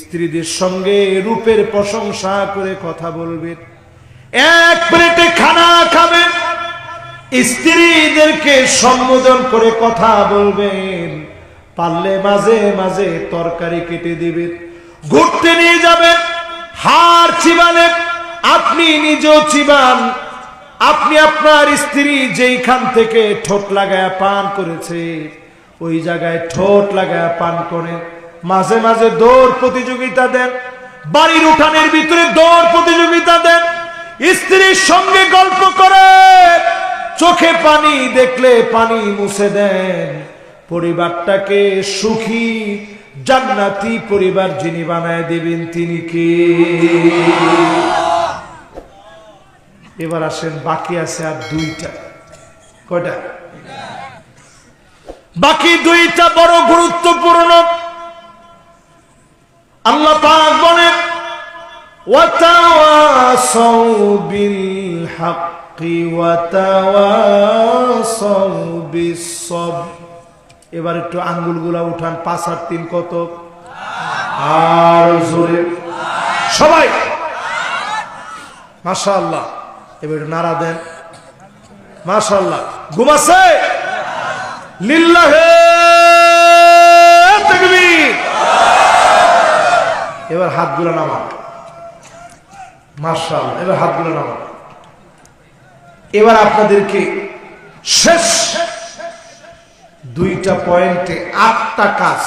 স্ত্রীদের সঙ্গে রূপের প্রশংসা করে কথা বলবেন এক প্লেটে খানা খাবেন স্ত্রীদেরকে সম্বোধন করে কথা বলবেন পারলে মাঝে মাঝে তরকারি কেটে দিবেন ঘুরতে নিয়ে যাবেন হার চিবালেন আপনি নিজেও চিবান। আপনি আপনার স্ত্রী যেইখান থেকে ঠোঁট লাগায় পান করেছে, ওই জায়গায় ঠোঁট লাগায় পান করে। মাঝে মাঝে দৌড় প্রতিযোগিতা দেন, বাড়ির উঠানের ভিতরে দৌড় প্রতিযোগিতা দেন, স্ত্রীর সঙ্গে গল্প করে, চোখে পানি দেখলে পানি মুছে দেন। পরিবারটাকে সুখী, জান্নাতি পরিবার যিনি বানায় দিবেন তিনি কে? এবার আসেন, বাকি আছে আর দুইটা। কয়টা? বাকি দুইটা বড় গুরুত্বপূর্ণ আল্লাহ পাক বলেন এবার একটু আঙ্গুলগুলা উঠান, পাঁচ আর তিন কত? আর জোরে। সবাই! মাশাআল্লাহ। এবার একটু নাড়া দেন। মাশাআল্লাহ। ঘুমাছে লিল্লাহে! এবার হাতগুলো নামা মাশাআল্লাহ, এবার হাতগুলো নামা এবার আপনাদেরকে শেষ দুইটা পয়েন্টে আটটা কাজ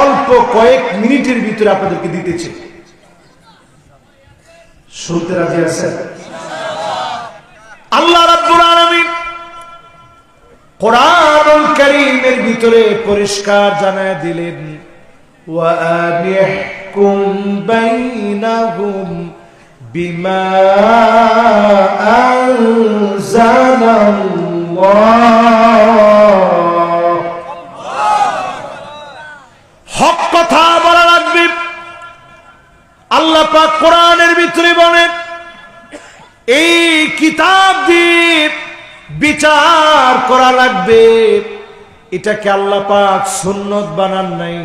অল্প কয়েক মিনিটের ভিতরে আপনাদেরকে দিতেছে। শুনতে রাজি আছেন? আল্লাহ রাব্বুল ভিতরে পরিষ্কার জানায় দিলেন আনিহকুম বাইনাহুম বিমা আনজালাল্লাহ হক কথা বলা লাগবে। আল্লাহ পাক কোরআনের ভিতরে বলেন, এই কিতাব দিয়ে বিচার করা লাগবে। এটাকে আল্লাহ পাক সুন্নত বানান নাই।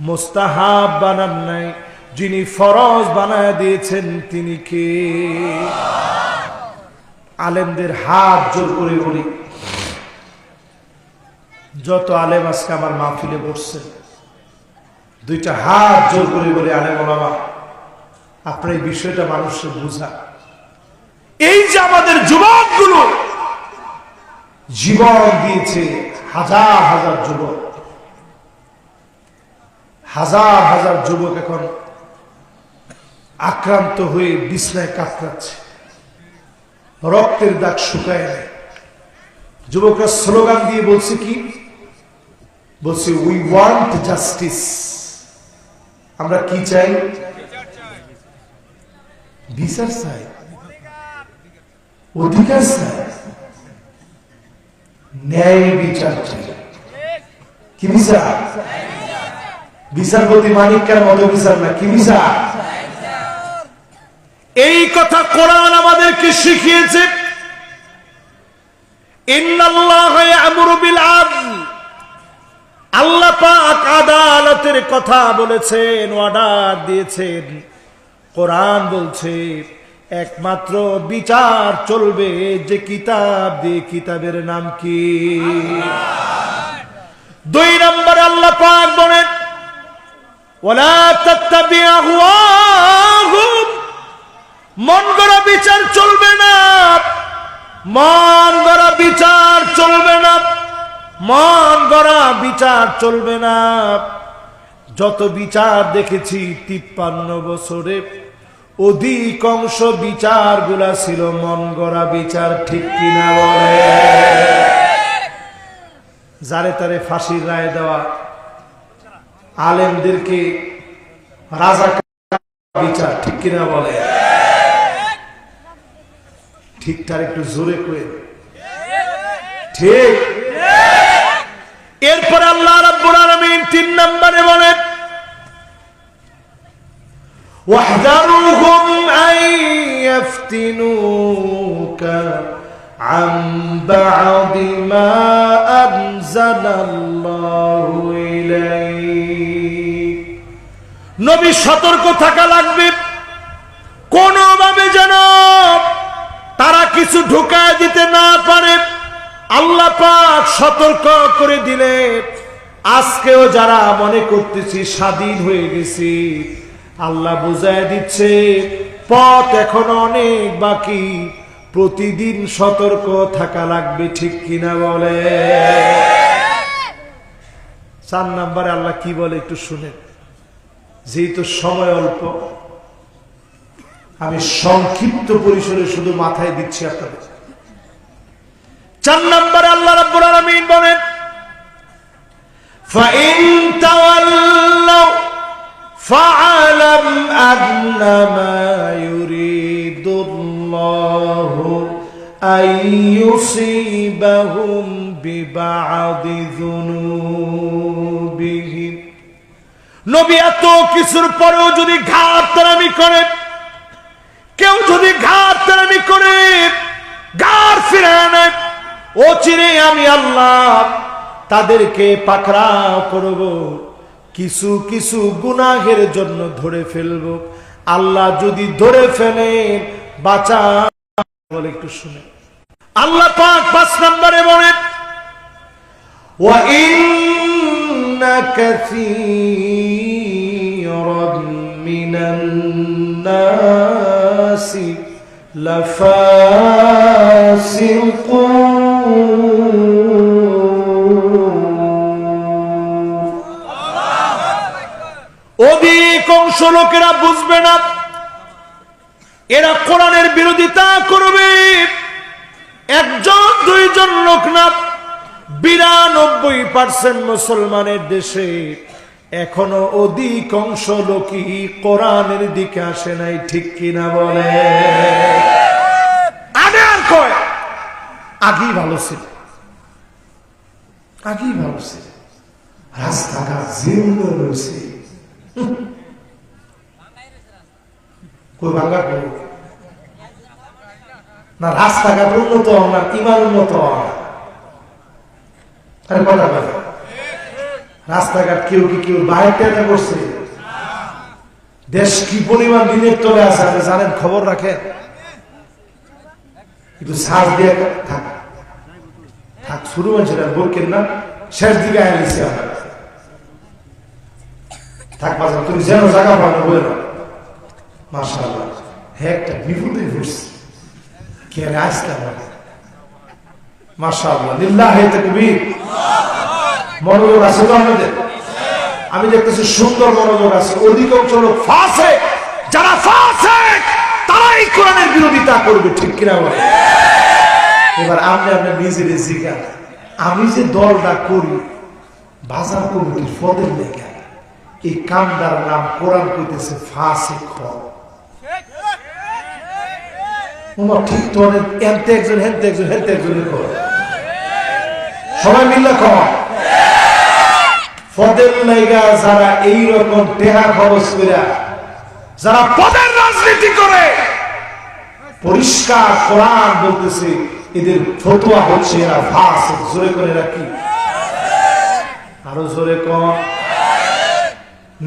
মোস্তাহাব বানান নাই। যিনি ফরজ বানায় দিয়েছেন, তিনি কে? আলেমদের হাত জোর করে বলি। যত আলেম আজকে আমার মাহফিলে বসছেন দুইটা হাত জোর করে বলে, আলেম ওলামা, আপনার এই বিষয়টা মানুষের বুঝা। এই যে আমাদের যুবকগুলো, জীবন দিয়েছে হাজার হাজার যুবক। হাজার হাজার যুবক এখন আক্রান্ত হয়ে বিছনায় কাতরাচ্ছে। রক্তের দাগ শুকায় নেয় যুবকরা স্লোগান দিয়ে বলছে কি? বলছে উই ওয়ান্ট জাস্টিস আমরা কি চাই? বিচার চাই। অধিকার চাই। ন্যায় বিচার চাই। কি বিচার? বিচারপতি মানিকার মতো বিচার না, কি বিচার? এই কথা কোরআন আমাদেরকে শিখিয়েছে। আল্লাহ পাক আদালতের কথা বলেছেন অর্ডার দিয়েছেন। কোরআন বলছে, একমাত্র বিচার চলবে যে কিতাব দিয়ে কিতাবের নাম কি? দুই নম্বর আল্লাহ পাক বলেন মন গড়া বিচার চলবে না। মন গড়া বিচার চলবে না। মন গড়া বিচার চলবে না। যত বিচার দেখেছি তিপ্পান্ন বছরে অধিকাংশ বিচারগুলা ছিল মন গড়া বিচার, ঠিক কিনা বলে? যারে তারে ফাঁসির রায় দেওয়া আলেমদেরকে রাজা বিচার ঠিক কিনা বলে ঠিকঠাক একটু জোরে করে ঠিক এরপর আল্লাহ রাব্বুল আলামিন তিন নম্বরে বলেন واحذرهم أن يفتنوك عن بعض ما أنزل الله إليك নবী সতর্ক থাকা লাগবে। কোনোভাবে যেন তারা কিছু ঢুকায় দিতে না পারে। আল্লাহ পাক সতর্ক করে দিলে। আজকেও যারা মনে করতেছি স্বাধীন হয়ে গেছি, আল্লাহ বুঝায় দিচ্ছে, পথ এখন অনেক বাকি, প্রতিদিন সতর্ক থাকা লাগবে, ঠিক কিনা বলে? চার নাম্বারে আল্লাহ কি বলে একটু শুনেন। যেহেতু সময় অল্প আমি সংক্ষিপ্ত পরিসরে শুধু মাথায় দিচ্ছি আপনাদের চার নম্বরে আল্লাহ রাব্বুল আলামিন বলেন فإن تولوا فاعلم أنما يريد الله أن يصيبهم ببعض ذنوبهم নবী এত কিছুর পরেও যদি ঘাট তারামি করে কেউ যদি ঘাট তারামি করে গার ফিরে আনে ও চিরে আমি আল্লাহ তাদেরকে পাকড়াও করব কিছু কিছু গুনাহের জন্য ধরে ফেলব আল্লাহ যদি ধরে ফেলেন বাঁচা বলে একটু শুনে আল্লাহ পাক পাঁচ নম্বরে বলেন وإن كثيرا من الناس لفاسقون অধিকাংশ লোকেরা বুঝবে না এরা কোরআনের বিরোধিতা করবে একজন দুইজন লোক না বিরানব্বই পার্সেন্ট মুসলমানের দেশে এখনও অধিকাংশ লোকই কোরআনের দিকে আসে নাই, ঠিক কিনা বলে? আগে আর কয়? আগেই ভালো ছিল। আগেই ভালো ছিল। রাস্তাঘাট জীর্ণ রয়েছে। রাস্তাঘাট উন্নত হন না ইমান উন্নত আরে কথা বলে রাস্তাঘাট কেউ কি কেউ বাইরে টেনে করছে? দেশ কি পরিমাণ দিনের তলে আছে, আপনি জানেন, খবর রাখেন। কিন্তু সাজ দিয়ে থাক। থাক, শুরু হয়েছে না বলকেন না, শেষ দিকে আয় নিছি আমরা থাক বাজার তুমি যেন জায়গা পাবো বলে না মাশাআল্লাহ হ্যাঁ একটা বিপদে ঘুরছে কে আসলাম মাশাআল্লাহ, লিল্লাহি তাকবীর। মনোযোগ আছে আমাদের আমি দেখতেছি সুন্দর মনোযোগ আছে। অধিকাংশ লোক ফাঁসে যারা ফাঁসে তারাই কোরআনের বিরোধিতা করবে, ঠিক কিনা বলে এবার আপনি আপনার নিজের জিজ্ঞা আমি যে দলটা করি, বাজার কমিটির পদের লেগে? এই কামদার নাম কোরআন কইতেছে ফাঁসে তোমার ঠিক তো অনেক এনতে একজন, হেনতে একজন, হেনতে একজনের খর সবাই মিললে কর পদের লাইগা যারা এই রকম টেহা খরচ কইরা, যারা পদের রাজনীতি করে, পরিষ্কার কোরআন বলতেছে, এদের ফতুয়া হচ্ছে এরা ফাঁস জোরে করে রাখি আরও জোরে কম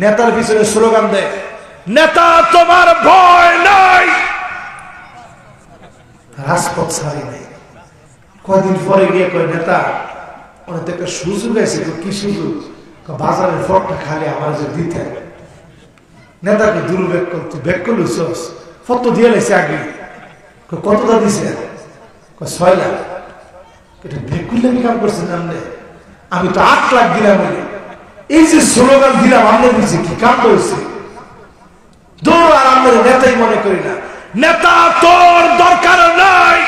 নেতার পিছনে স্লোগান দেয়, নেতা, তোমার ভয় নাই। রাজপথ ছাড়ি নাই। কয়দিন পরে গিয়ে কয়, নেতা, অনেক একটা সুযোগ আছে কি সুযোগ? বাজারের ফটটা খালি আমার যে দিতে নেতাকে দুর্বেগ করতে বেগ করল সস ফটো দিয়ে লাইছে আগে। কতটা দিছে? ছয় লাখ। এটা বেগ করলে আমি কাম করছেন আপনি আমি তো আট লাখ দিলাম এই যে স্লোগান দিলাম আপনার দিচ্ছে কি? কাম করেছে দৌড় আর আমাদের নেতাই মনে করি না। নেতা তোর দরকার নাই।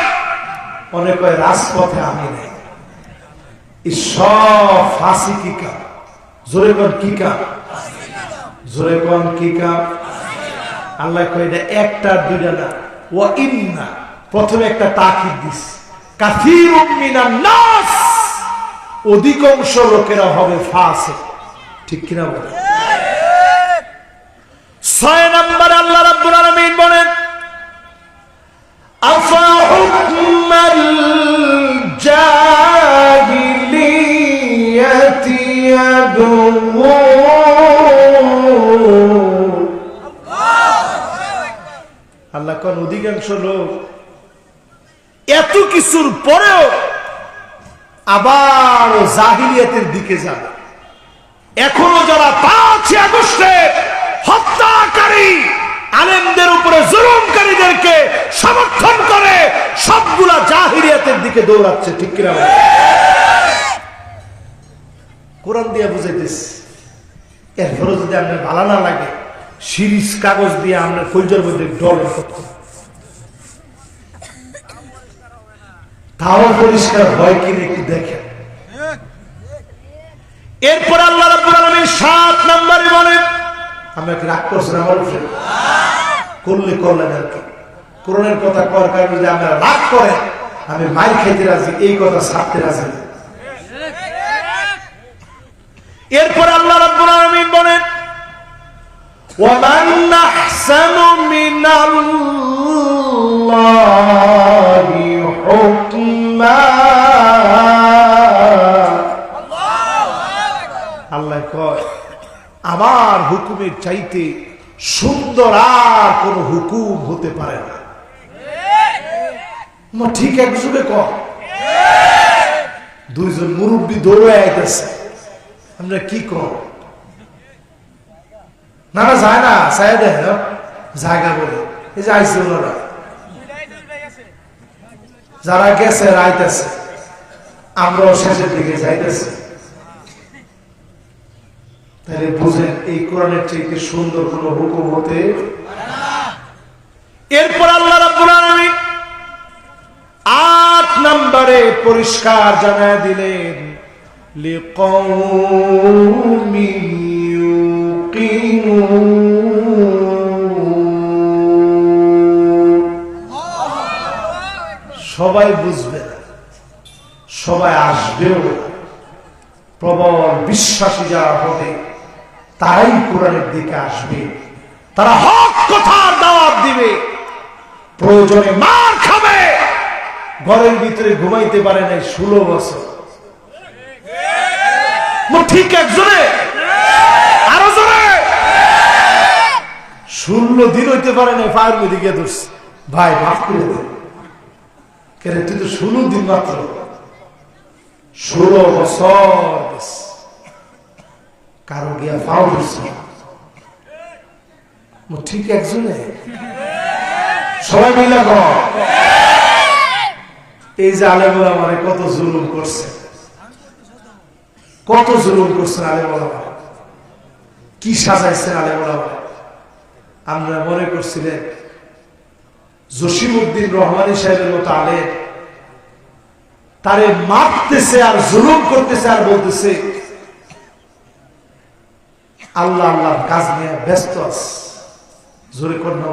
করে রাজপথে আমি নেই। সব ফাঁসি কি কাম? আল্লাহ একটা, দুইটা না। ও ইন্না, প্রথমে একটা তাকিদ দিস। নাস। অধিকাংশ লোকেরা হবে ফাঁসে ঠিক কিনা বলে ছয় নম্বর আল্লাহ বলেন আফা হুকমাল আল্লাহ অধিকাংশ লোক এত কিছুর পরেও আবার জাহিলিয়াতের দিকে যাবে। এখনও যারা পাঁচ আগস্টে হত্যাকারী আলেমদের উপরে জুলুমকারীদেরকে সমর্থন করে সবগুলা জাহিরিয়াতের দিকে দৌড়াচ্ছে ঠিক কিনা কোরআন দিয়ে বুঝাইতেছি। এরপরে যদি আপনার ভালো না লাগে, সিরিজ, কাগজ দিয়ে আপনার কলজার মধ্যে ডর তাও পরিষ্কার হয় কিনা একটু দেখেন। এরপর আল্লাহ রাব্বুল আলামিন সাত নম্বরে বলেন, আমরা কি রাগ করছেন আমার উপরে? করলে করলেন আর কি। কোরআনের কথা করার কারণে যদি আমরা রাগ করেন, আমি মাইর খেতে রাজি, এই কথা ছাড়তে রাজি না। এরপর আল্লাহ রাব্বুল আলামিন বলেন ومن أحسن من الله حكما আল্লাহ কয় আমার হুকুমের চাইতে সুন্দর আর কোন হুকুম হতে পারে না মা ঠিক এক যুগে কম দুইজন মুরব্বী দৌড়ে আইতেছে আমরা কি কর না না যায় না চাই জায়গা বলে এই যে আইসি ওনারা যারা গেছে রাইতেছে আমরাও শেষের দিকে যাইতেছি তাহলে বুঝেন এই কোরআনের চাইতে সুন্দর কোন হুকুম হতে এরপর আল্লাহ রাব্বুল আলামিন আট নম্বরে পরিষ্কার জানায় দিলেন। ইউকিনুন। সবাই বুঝবে সবাই আসবেও প্রবল বিশ্বাসী যারা হবে তারাই কোরআনের দিকে আসবে। তারা হক কথার দাওয়াত দিবে। প্রয়োজনে মার খাবে। ঘরের ভিতরে ঘুমাইতে পারে নাই ষোলো বছর। ঠিক একজনে? আরও দিন হইতে পারে নাই পায়ের মধ্যে গিয়ে ধরছে। ভাই, মাফ করে দে তুই তো ষোলো দিন মাত্র। ষোলো বছর। কারও গিয়া ফাও ধরছে। ঠিক একজনে? সবাই মিলে এই যে আলেমুল আমারে কত জুলুম করছে। কত জুলুম করছেন আলেমুল আমার কি সাজাইছেন আলেমুল আমার আমরা মনে করছিলেন, জসিমউদ্দিন রহমানী সাহেবের মতো আলেম তারে মারতেছে আর জুলুম করতেছে আর বলতেছে, আল্লাহ আল্লাহর কাজ নিয়ে ব্যস্ত আছে। জোরে কন্যা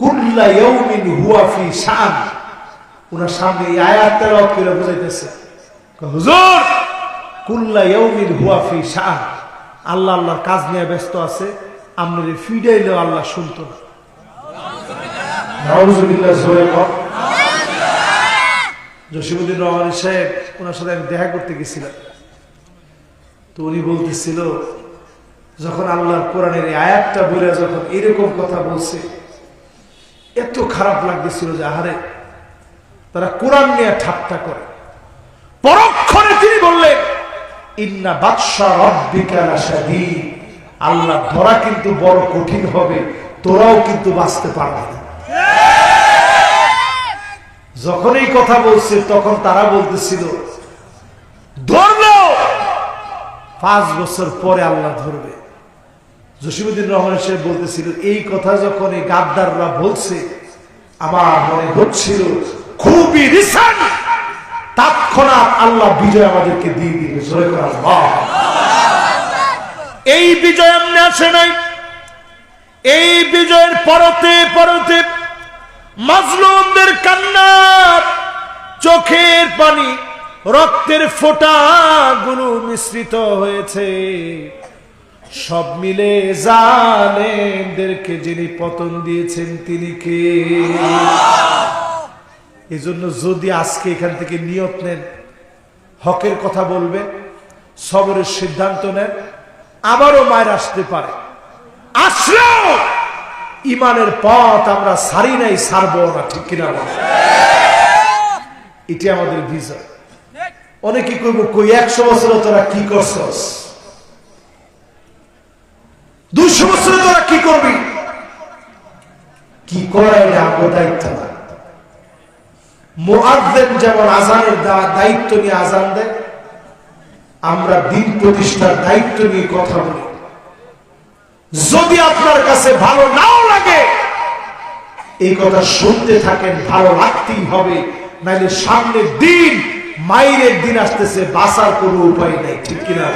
কুল্লা ইয়াউমিন হুয়া শান। ওনার সামনে এই আয়াত তেলাওয়াত বুঝাইতেছে। হুজুর! কুল্লা শান আল্লাহ আল্লাহর কাজ নিয়ে ব্যস্ত আছে আপনার আল্লাহ শুনতো না। জসিমুদ্দিন রহমান সাহেব, ওনার সাথে আমি দেখা করতে গেছিলাম। তো উনি বলতেছিল, যখন আল্লাহর কোরআনের আয়াতটা বলে যখন এরকম কথা বলছে, এত খারাপ লাগতেছিল যে আহারে, তারা কোরআন নিয়ে ঠাট্টা করে। পরক্ষণে তিনি বললেন, ইন্না বাদশা রব্বিকা লাশাদীদ আল্লাহ ধরা কিন্তু বড় কঠিন হবে, তোরাও কিন্তু বাঁচতে পারবে না। যখন এই কথা বলছে, তখন তারা বলতেছিল ধরলেও পাঁচ বছর পরে আল্লাহ ধরবে। জসিমুদ্দিন রহমান সাহেব বলতেছিল, এই কথা যখন এই গাদ্দাররা বলছে, আমার মনে হচ্ছিল, খুবই রিসেন্ট তৎক্ষণাৎ আল্লাহ বিজয় আমাদেরকে দিয়ে দিবে। জয় করা এই বিজয় এমনি আসে নাই। এই বিজয়ের পরতে পরতে মাজলুমদের কান্না, চোখের পানি, রক্তের ফোঁটা গুলো মিশ্রিত হয়েছে। সব মিলে জালেমদেরকে যিনি পতন দিয়েছেন, তিনি কে? এজন্য যদি আজকে এখান থেকে নিয়ত নেন, হকের কথা বলবে সবরের সিদ্ধান্ত নেন, আবারও মায়ের আসতে পারে। আসলেও ইমানের পথ আমরা সারি নাই, সারবো না, ঠিক কিনা এটি আমাদের বিজয় অনেকে কইব, কই, একশো বছরে তোরা কি করছস? দুশো বছরে তোরা কি করবি? কি করা এটা আমার দায়িত্ব না। যেমন আজানের দায়িত্ব নিয়ে আজান দেয়, আমরা দিন প্রতিষ্ঠার দায়িত্ব নিয়ে কথা বলি। যদি আপনার কাছে ভালো নাও লাগে, এই কথা শুনতে থাকেন, ভালো লাগতেই হবে, নাইলে সামনের দিন, মাইরের দিন আসতেছে, বাঁচার কোনো উপায় নাই, ঠিক কিনা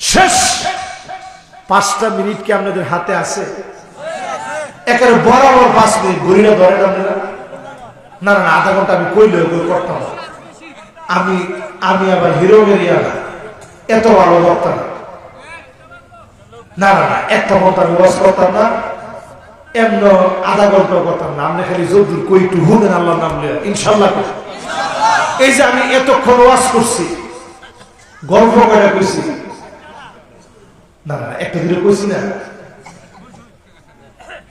শেষ! পাঁচটা মিনিট কি আপনাদের হাতে আছে? একেবারে বরাবর পাঁচ মিনিট ঘুরিয়ে ধরেন আপনারা না না। আধা ঘণ্টা আমি কইলে ওই করতাম। আমি আমি আবার হিরো বেরিয়া না। এত ভালো বক্তা না না না না একটা মত আমি ওয়াজ করতাম না। এমন আধা ঘণ্টা করতাম না। আপনি খালি যদি কই একটু হুনেন আল্লাহর নাম লিয়া ইনশাল্লাহ এই যে আমি এতক্ষণ ওয়াজ করছি, গল্প করে কইছি। না না একটা দিনে কইছি না।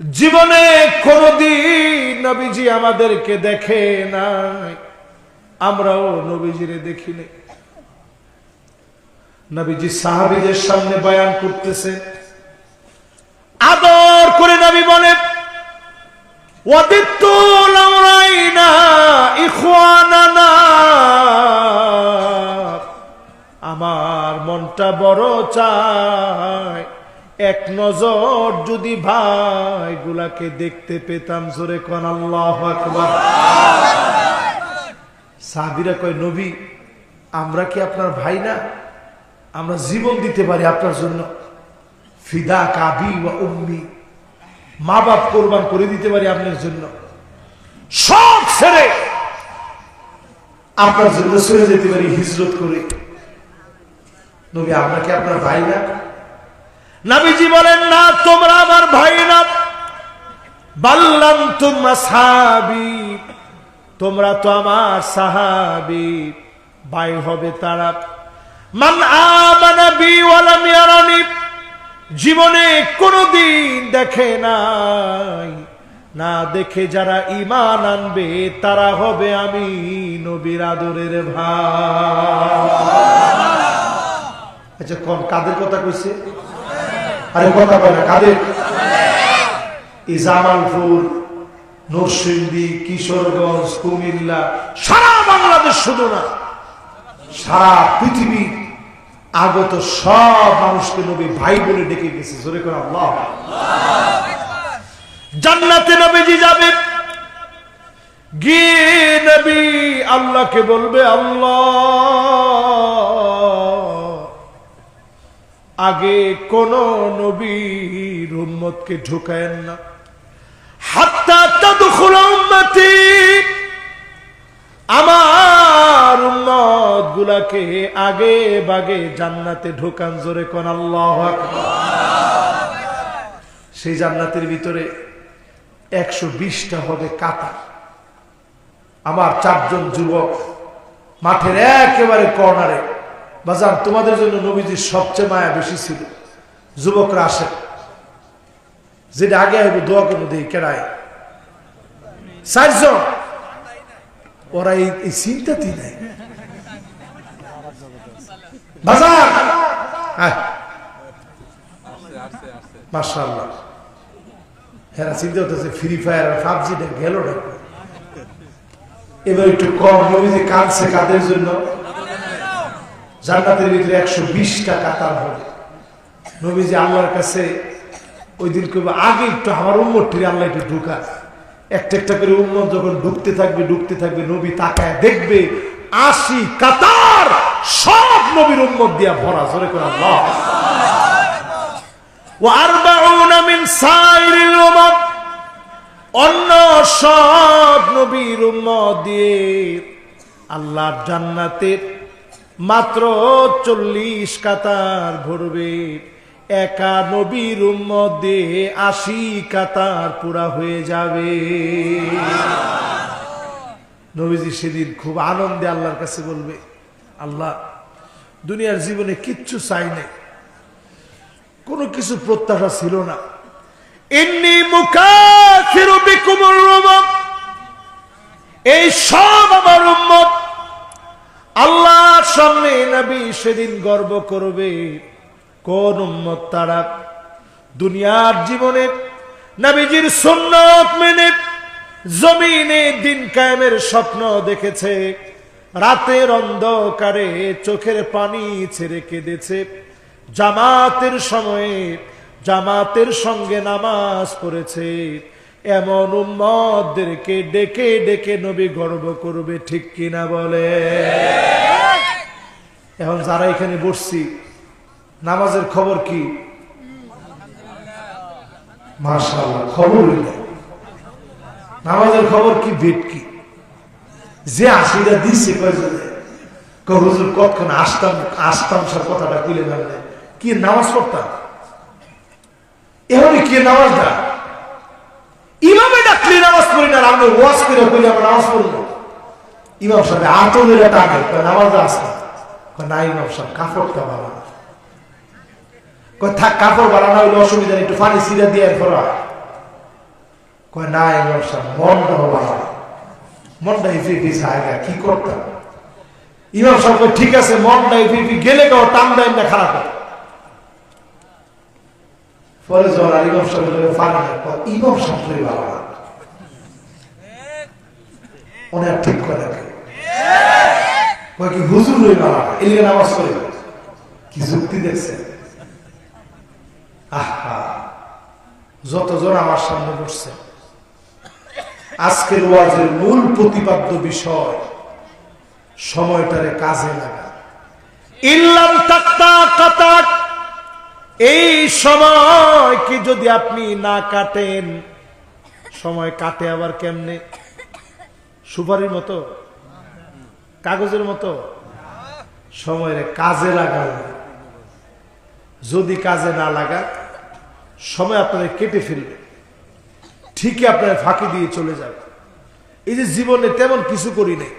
জীবনে কোনদিন নবীজি আমাদেরকে দেখে নাই। আমরাও নবীজিরে দেখিনি নবীজি সাহাবীদের সামনে বয়ান করতেছে। আদর করে নবী বলে আমার মনটা বড় চায়। এক নজর যদি ভাই গুলাকে দেখতে পেতাম, জোরে কোন আল্লাহ আকবার। সাহাবিরা কয়, নবী, আমরা কি আপনার ভাই না? আমরা জীবন দিতে পারি আপনার জন্য। ফিদা কাবি বা উম্মি মা বাপ কোরবান করে দিতে পারি আপনার জন্য। সব ছেড়ে আপনার জন্য চলে যেতে পারি হিজরত করে। নবী, আমরা কি আপনার ভাই না? নাবিজি বলেন, না, তোমরা আমার ভাই না। বাল্লাম তোমরা সাহাবি। তোমরা তো আমার সাহাবি। ভাই হবে তারা। মান আমানা বি ওয়ালাম ইয়ারানি। জীবনে কোনোদিন দেখে নাই। না দেখে যারা ইমান আনবে, তারা হবে আমি নবীর আদরের ভাই। আচ্ছা কোন কাদের কথা কইছে? আরে কথা বলে কাদের? এই জামালপুর, নরসিংদী, কিশোরগঞ্জ, কুমিল্লা, সারা বাংলাদেশ শুধু না, সারা পৃথিবী আগত সব মানুষকে নবী ভাই বলে ডেকে গেছে, জোরে করে আল্লাহ। জান্নাতে নবীজি যাবে। গিয়ে নবী আল্লাহকে বলবে, আল্লাহ। আগে কোন নবীর উম্মতকে ঢুকায়েন না। আমার উম্মত গুলাকে আগে বাগে জান্নাতে ঢোকান, জোরে কোন আল্লাহ সেই জান্নাতের ভিতরে একশো বিশটা হবে কাতার। আমার চারজন যুবক মাঠের একেবারে কর্নারে বাজান, তোমাদের জন্য নবীজির সবচেয়ে মায়া বেশি ছিল। যুবকরা আসে। যেটা আগে হইব দোয়া কোনো দিই কেড়ায় চারজন। ওরা এই চিন্তাতেই নাই। বাজার চিন্তা ফ্রি ফায়ার না এবার একটু কম, নবীজি কাঁদছে কাদের জন্য? জান্নাতের ভিতরে একশো বিশটা কাতার হবে। নবীজি আল্লাহর কাছে ওই দিন করবে আগে একটু আমার উম্মরটির আল্লাহ একটু ঢুকা। একটা একটা করে উম্মত যখন ঢুকতে থাকবে ঢুকতে থাকবে, নবী তাকায় দেখবে আসি কাতার সব নবীর উম্মত দিয়া ভরা। জোরে করে আল্লাহ। অন্য সব নবীর উম্মত দিয়ে আল্লাহ জান্নাতের মাত্র চল্লিশ কাতার ভরবে। একা নবীর মধ্যে আশি কাতার পুরা হয়ে যাবে। নবীজি সেদিন খুব আনন্দে আল্লাহর কাছে বলবে, আল্লাহ, দুনিয়ার জীবনে কিচ্ছু চাই নাই। কোনো কিছু প্রত্যাশা ছিল না। এমনি রুমম। এই সব আমার উম্মত সামনে নবী সেদিন গর্ব করবে। কোন উম্মত তারা দুনিয়ার জীবনে নবীজির সুন্নত মেনে জমিনে দিন কায়েমের স্বপ্ন দেখেছে। রাতের অন্ধকারে চোখের পানি ছেড়ে কেঁদেছে। জামাতের সময়ে জামাতের সঙ্গে নামাজ পড়েছে। এমন উম্মতদেরকে ডেকে ডেকে নবী গর্ব করবে, ঠিক কিনা বলে? এখন যারা এখানে বসছি, নামাজের খবর কি? খবরই নেই নামাজের খবর কি ভেট কি? যে আশিটা দিচ্ছে কয়জনে? হুজুর কখন আসতাম আসতাম সব কথাটা তুলে ধরলে? কি নামাজ পড়তাম? এভাবে কি নামাজ দা ইমামে ডাকলে নামাজ পড়ি না আমি ওয়াজ করে নামাজ ইমাম সাহেব নামাজ না। ইমাম সাহেব কয়, থাক, কাপড় বানানো হইলে অসুবিধা একটু পানি দিয়ে ফরা কয়, না ইমাম সাহেব মনটা বানানো মনটা ইফি কি করতাম? ইমাম সাহেব ঠিক আছে, মনটা ইফি গেলে কেউ টান দেয় না, খারাপ হয়। পরে আর ইমাম সাহেব পারে না ইমাম সাহেব ওনার ঠিক করে হুজুর রই নামাজ কি যুক্তি দেখছে আহা আমার সামনে বসছে। আজকের ওয়াজের মূল প্রতিপাদ্য বিষয়, সময়টারে কাজে লাগা। ইল্লাম তাক্তা কাতাক এই সময় কি যদি আপনি না কাটেন? সময় কাটে আবার কেমনে? সুপারির মতো? কাগজের মতো? সময়ের কাজে লাগান। যদি কাজে না লাগা সময় আপনাদের কেটে ফেলবে। ঠিকই আপনার ফাঁকি দিয়ে চলে যাবে এই যে জীবনে তেমন কিছু করি নাই।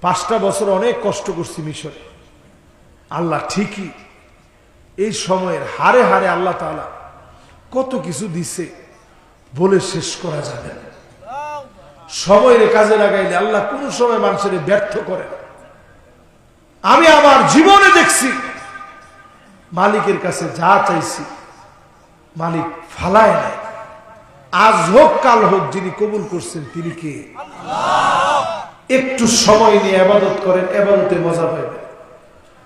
পাঁচটা বছর অনেক কষ্ট করছি মিশরে। আল্লাহ ঠিকই এই সময়ের হারে হারে আল্লাহ তাআলা কত কিছু দিছে বলে শেষ করা যাবে না। সময়ের কাজে লাগাইলে আল্লাহ কোন সময় মানুষের ব্যর্থ করে না। আমি আমার জীবনে দেখছি, মালিকের কাছে যা চাইছি, মালিক ফালায় নাই। আজ হোক, কাল হোক, যিনি কবুল করছেন তিনি কে? একটু সময় নিয়ে আবাদত করেন আবাদতে মজা পাইবেন।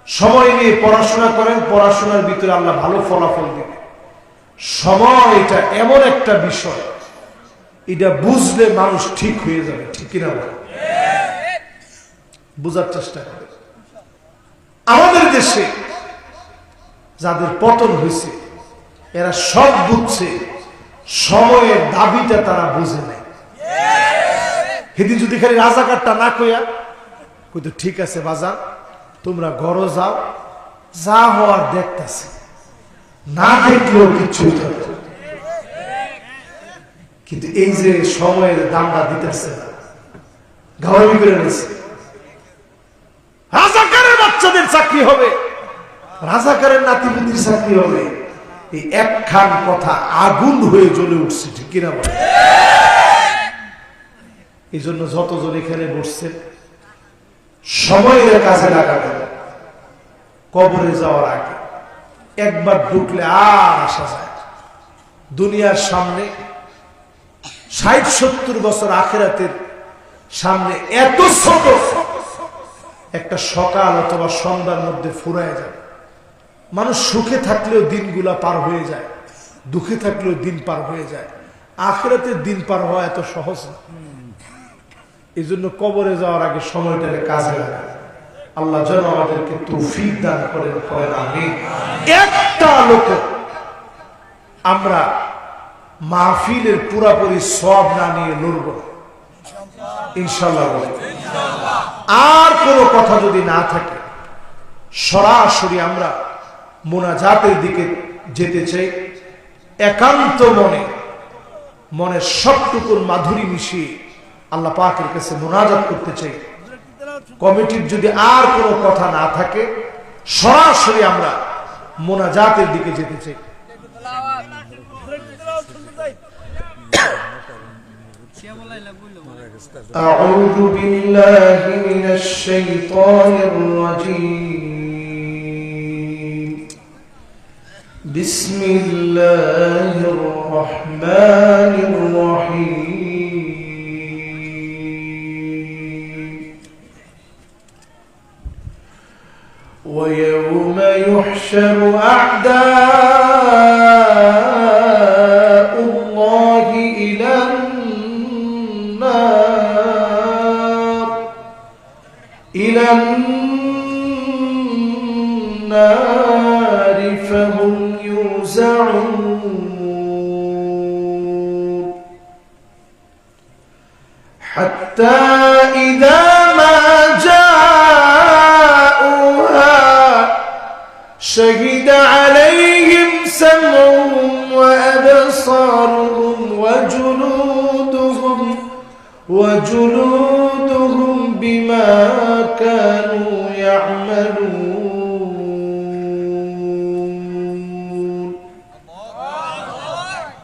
সময় নিয়ে পড়াশোনা করেন, পড়াশোনার ভিতরে আল্লাহ ভালো ফলাফল দিবে সময় এটা এমন একটা বিষয়, এটা বুঝলে মানুষ ঠিক হয়ে যাবে, ঠিক কিনা? বুঝার চেষ্টা করে আমাদের দেশে যাদের পতন হয়েছে, এরা সব বুঝছে, সময়ের দাবিটা তারা বুঝে নেয়। সেদিন যদি খালি রাজাকারটা না কইয়া, কইতো, ঠিক আছে বাজার তোমরা ঘর যাও, যা হওয়ার দেখতেছি। না দেখলেও না। কিন্তু এই যে সময়ের দামটা দিতেছে না গাওয়াবি করে নিছে। রাজাকারের বাচ্চাদের চাকরি হবে। রাজাকারের নাতিপুতির চাকরি হবে। এই একখান কথা আগুন হয়ে জ্বলে উঠছে, ঠিক কিনা এই জন্য যতজন এখানে বসছেন সময়ের কাজে লাগাবেন কবরে যাওয়ার আগে একবার ঢুকলে আর আসা যায় দুনিয়ার সামনে ষাট, সত্তর বছর আখেরাতের সামনে এত ছোট একটা সকাল অথবা সন্ধ্যার মধ্যে ফুরায় যাবে। মানুষ সুখে থাকলেও দিনগুলা পার হয়ে যায়, দুঃখে থাকলেও দিন পার হয়ে যায়। আখেরাতের দিন পার হওয়া এত সহজ না। এই জন্য কবরে যাওয়ার আগে সময়টাকে কাজে লাগায় আল্লাহ যেন আমাদেরকে তৌফিক দান করেন আমি একটা লোক আমরা মাহফিলের পুরাপুরি সব না নিয়ে লড়ব ইনশাল্লাহ আর কোনো কথা যদি না থাকে, সরাসরি আমরা মোনাজাতের দিকে যেতে চাই। একান্ত মনে, মনের সবটুকুর মাধুরী মিশিয়ে আল্লাহ পাকের কাছে মোনাজাত করতে চাই কমিটির যদি আর কোনো কথা না থাকে সরাসরি আমরা মোনাজাতের দিকে যেতে চাই أعوذ بالله من الشيطان الرجيم بسم الله الرحمن الرحيم nada. وجلودهم بما كانوا يعملون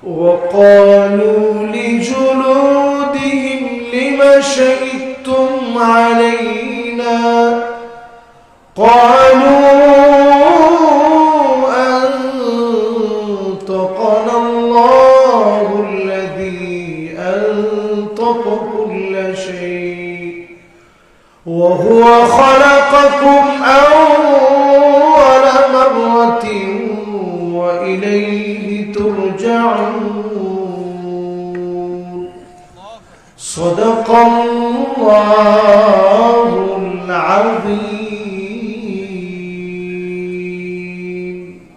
وقالوا لجلودهم لم شهدتم علينا قالوا خلقكم